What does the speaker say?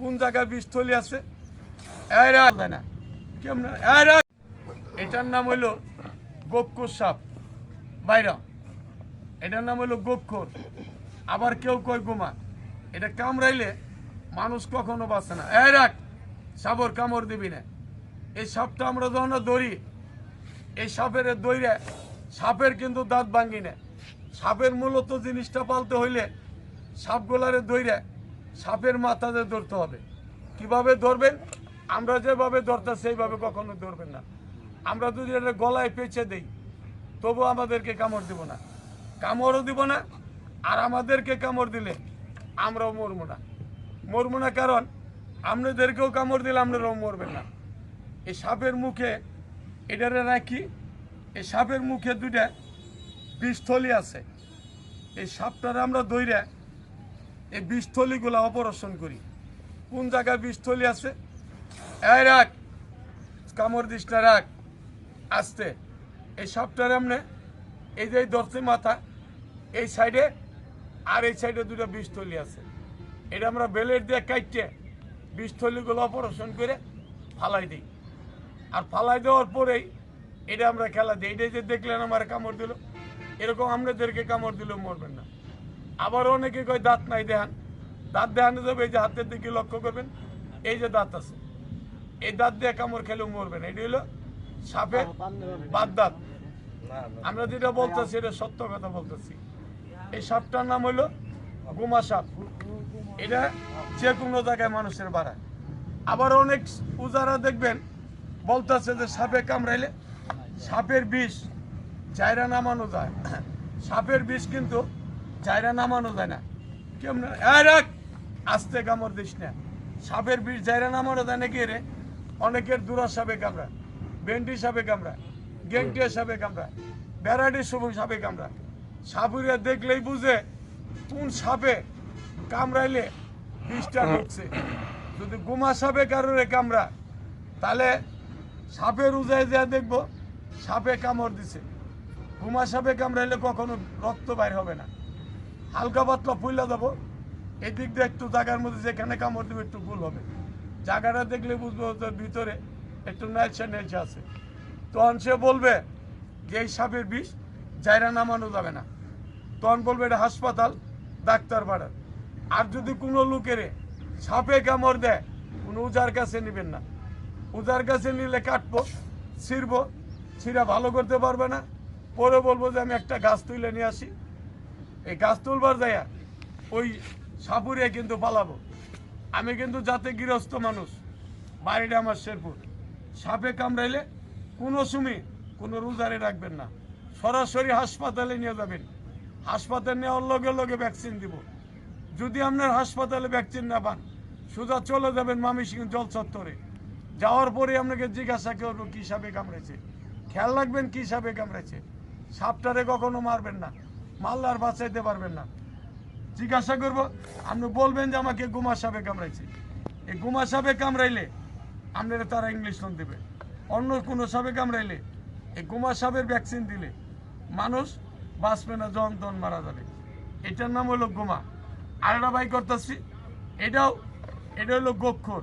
কোন জায়গায় বীজস্থলী আছে? না। কেমন? এটার নাম হইল গোক্ষর সাপ। বাইরা এটার নাম হইল গোক্ষর আবার কেউ কয় গোমা। এটা কামড়াইলে মানুষ কখনো বাঁচে না। এই রাখ সাপর কামড় দিবি না। এই সাপটা আমরা যখন ধরি এই সাপের দইরে সাপের কিন্তু দাঁত ভাঙ্গি না। সাপের মূলত জিনিসটা পালতে হইলে সাপগুলারে দইরে সাপের মাথাতে ধরতে হবে। কীভাবে ধরবেন? আমরা যেভাবে ধরতে সেইভাবে কখনো ধরবেন না। আমরা যদি এটা গলায় পেঁচে দেই, তবু আমাদেরকে কামড় দিব না। কামড়ও দিব না, আর আমাদেরকে কামড় দিলে আমরাও মরবো না। মরবো না কারণ, আপনাদেরকেও কামড় দিলে আপনারাও মরবেন না। এই সাপের মুখে এটারে রাখি, এই সাপের মুখে দুইটা বিষথলি আছে। এই সাপটারে আমরা দইরা এই বিষথলিগুলো অপারেশন করি। কোন জায়গায় বিষথলি আছে? এই রাখ, কামড় না রাখ, আস্তে। এই সাপটারে আমনে এই যে দর্শি মাথা, এই সাইডে আর এই সাইডে দুটো বিষথলি আছে। এটা আমরা বেলের দিয়ে কাটতে বিষথলিগুলো অপারেশন করে ফালাই দিই। আর ফালাই দেওয়ার পরেই এটা আমরা খেলা দিই। এটা যে দেখলেন আমার কামড় দিল, এরকম আপনাদেরকে কামড় দিলেও মরবেন না। আবার অনেকে কয় দাঁত নাই দেখান দাঁত দেখানো যাবে, এই যে হাতের দিকে লক্ষ্য করবেন, এই যে দাঁত আছে। এই দাঁত দিয়ে কামড় খেলেও মরবেন এটি হলো সাপের বাদ দাঁত। আমরা যেটা বলতেছি, এটা সত্য কথা বলতেছি। এই সাপটার নাম হলো গুমা সাপ। এটা যে কোনো জায়গায় মানুষের বাড়ায় আবার অনেক পূজারা দেখবেন, বলতেছে যে সাপে কামড়াইলে সাপের বিষ চায়রা নামানো যায়। সাপের বিষ কিন্তু চায়রা নামানো যায় না। কেমন? রাখ আস্তে কামড় দিস না। সাপের বিষ জায়রা নামানো যায় নাকি রে? অনেকের দূরা সাপে কামড়া ভেন্ডি সাপে কামড়া গেংটিয়া সাপে কামড়া সবুজ সাপে কামড়া সাপুরিয়া দেখলেই বুঝে কোন সাপে কামড়াইলে বিষটা ঢুকছে। যদি গুমা সাপে কারোরে কামড়া তাহলে সাপের উজায় যা দেখব সাপে কামড় দিছে। গুমা সাপে কামড়াইলে কখনো রক্ত বাইর হবে না। হালকা পাতলা ফুইলা যাব এদিক দিয়ে একটু জায়গার মধ্যে যেখানে কামড় দেবে একটু ভুল হবে। জায়গাটা দেখলে বুঝব ওদের ভিতরে একটু নেলছে নেলছে আছে। তখন সে বলবে, যে এই সাপের বিষ জায়রা নামানো যাবে না। তখন বলবে, এটা হাসপাতাল, ডাক্তার পাড়ার। আর যদি কোনো লোকেরে সাপে কামড় দেয়, কোনো উজার কাছে নেবেন না। উজার কাছে নিলে কাটবো, ছিঁড়বো, ছিঁড়া ভালো করতে পারবে না। পরে বলব যে, আমি একটা গাছ তুলে নিয়ে আসি। এই গাছ তুলবার যাইয়া ওই সাপুরে কিন্তু পালাবো। আমি কিন্তু যাতে গৃহস্থ মানুষ। বাড়িটা আমার শেরপুর। সাপে কামড়াইলে কোনো সময় কোনো রোজারে রাখবেন না। সরাসরি হাসপাতালে নিয়ে যাবেন। হাসপাতালে নেওয়ার লগে লগে ভ্যাকসিন দিব। যদি আপনার হাসপাতালে ভ্যাকসিন না পান, সোজা চলে যাবেন মামিসিং জল চত্বরে। যাওয়ার পরে আপনাকে জিজ্ঞাসা করব, কী সাপে কামড়েছে খেয়াল রাখবেন কী সাপে কামড়েছে সাপটারে কখনো মারবেন না। মাল্লার বাঁচাইতে পারবেন না। জিজ্ঞাসা করব, আপনি বলবেন যে আমাকে গুমা সাপে কামড়াইছে। এই গুমা সাপে কামড়াইলে আপনারা তারা ইংলিশ লোন দেবে। অন্য কোনো সাপে কামড়াইলে এই গুমা সাপের ভ্যাকসিন দিলে মানুষ বাঁচবে না, জন তন মারা যাবে। এটার নাম হলো গুমা। আরেকটা বাই করতেছি, এটাও এটা হলো গোক্ষর।